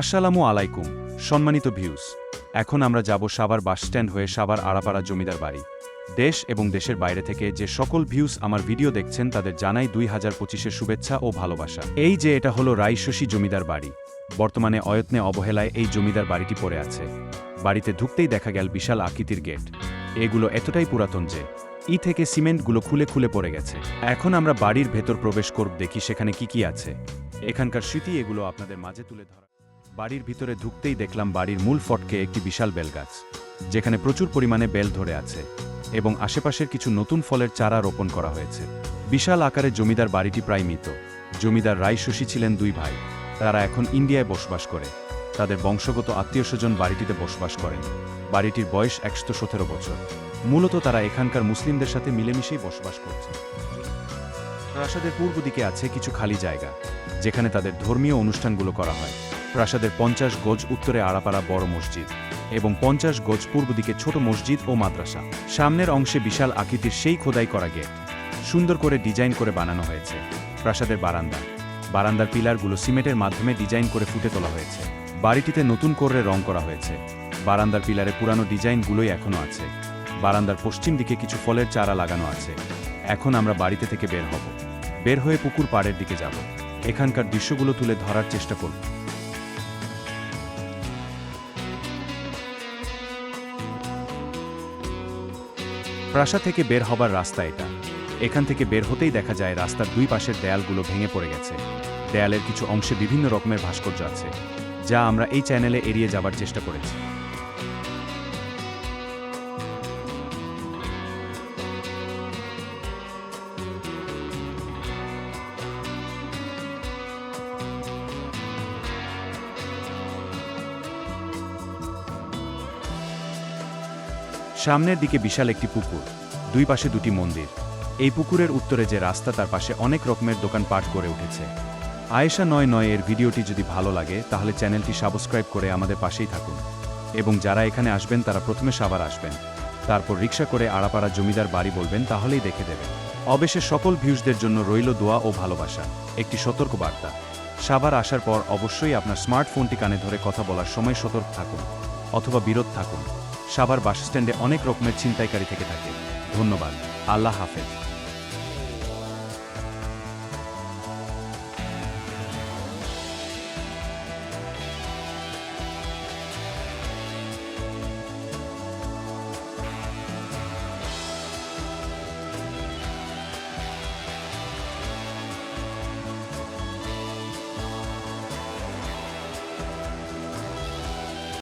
আসসালামু আলাইকুম, সম্মানিত ভিউস। এখন আমরা যাব সাভার বাসস্ট্যান্ড হয়ে সাভার আড়াপাড়া জমিদার বাড়ি। দেশ এবং দেশের বাইরে থেকে যে সকল ভিউস আমার ভিডিও দেখছেন তাদের জানাই দুই হাজার পঁচিশের শুভেচ্ছা ও ভালোবাসা। এই যে এটা হলো রাইশশী জমিদার বাড়ি। বর্তমানে অয়ত্নে অবহেলায় এই জমিদার বাড়িটি পড়ে আছে। বাড়িতে ঢুকতেই দেখা গেল বিশাল আকৃতির গেট। এগুলো এতটাই পুরাতন যে ই থেকে সিমেন্টগুলো খুলে খুলে পড়ে গেছে। এখন আমরা বাড়ির ভেতর প্রবেশ করব দেখি সেখানে কি কি আছে। এখানকার স্মৃতি এগুলো আপনাদের মাঝে তুলে ধরা বাড়ির ভিতরে ঢুকতেই দেখলাম বাড়ির মূল ফটকে একটি বিশাল বেলগাছ, যেখানে প্রচুর পরিমাণে বেল ধরে আছে এবং আশেপাশের কিছু নতুন ফলের চারা রোপণ করা হয়েছে। বিশাল আকারে জমিদার বাড়িটি প্রায় মৃত। জমিদার রায় শশী ছিলেন দুই ভাই। তারা এখন ইন্ডিয়ায় বসবাস করে। তাদের বংশগত আত্মীয় স্বজন বাড়িটিতে বসবাস করেন। বাড়িটির বয়স একশো সতেরো বছর। মূলত তারা এখানকার মুসলিমদের সাথে মিলেমিশেই বসবাস করছে। প্রাসাদের পূর্ব দিকে আছে কিছু খালি জায়গা, যেখানে তাদের ধর্মীয় অনুষ্ঠানগুলো করা হয়। প্রাসাদের পঞ্চাশ গজ উত্তরে আড়াপাড়া বড় মসজিদ এবং পঞ্চাশ গজ পূর্ব দিকে ছোট মসজিদ ও মাদ্রাসা। সামনের অংশে বিশাল আকৃতির সেই খোদাই করা গেট। সুন্দর করে ডিজাইন করে বানানো হয়েছে। প্রাসাদের বারান্দা। বারান্দার পিলারগুলো সিমেন্টের মাধ্যমে ডিজাইন করে ফুটে তোলা হয়েছে। বাড়িটিতে নতুন করে রং করা হয়েছে। বারান্দার পিলারে পুরানো ডিজাইনগুলোই এখনও আছে। বারান্দার পশ্চিম দিকে কিছু ফলের চারা লাগানো আছে। এখন আমরা বাড়িতে থেকে বের হব। বের হয়ে পুকুর পাড়ের দিকে যাব। এখানকার দৃশ্যগুলো তুলে ধরার চেষ্টা করব। প্রাসা থেকে বের হবার রাস্তা এটা। এখান থেকে বের হতেই দেখা যায় রাস্তার দুই পাশের দেয়ালগুলো ভেঙে পড়ে গেছে। দেয়ালের কিছু অংশে বিভিন্ন রকমের ভাস্কর্য আছে, যা আমরা এই চ্যানেলে এড়িয়ে যাবার চেষ্টা করেছি। সামনের দিকে বিশাল একটি পুকুর, দুই পাশে দুটি মন্দির। এই পুকুরের উত্তরে যে রাস্তা, তার পাশে অনেক রকমের দোকানপাট গড়ে উঠেছে। আয়েশা নয় নয় এর ভিডিওটি যদি ভালো লাগে, তাহলে চ্যানেলটি সাবস্ক্রাইব করে আমাদের পাশেই থাকুন। এবং যারা এখানে আসবেন, তারা প্রথমে সাবার আসবেন। তারপর রিক্সা করে আড়াপাড়া জমিদার বাড়ি বলবেন, তাহলেই দেখে দেবেন। অবশ্যে সকল ভিউজদের জন্য রইল দোয়া ও ভালোবাসা। একটি সতর্ক বার্তা সাবার আসার পর অবশ্যই আপনার স্মার্টফোনটি কানে ধরে কথা বলার সময় সতর্ক থাকুন, অথবা বিরত থাকুন। সাভার বাসস্ট্যান্ডে অনেক রকমের ছিনতাইকারী থেকে থাকে। ধন্যবাদ। আল্লাহ হাফেজ।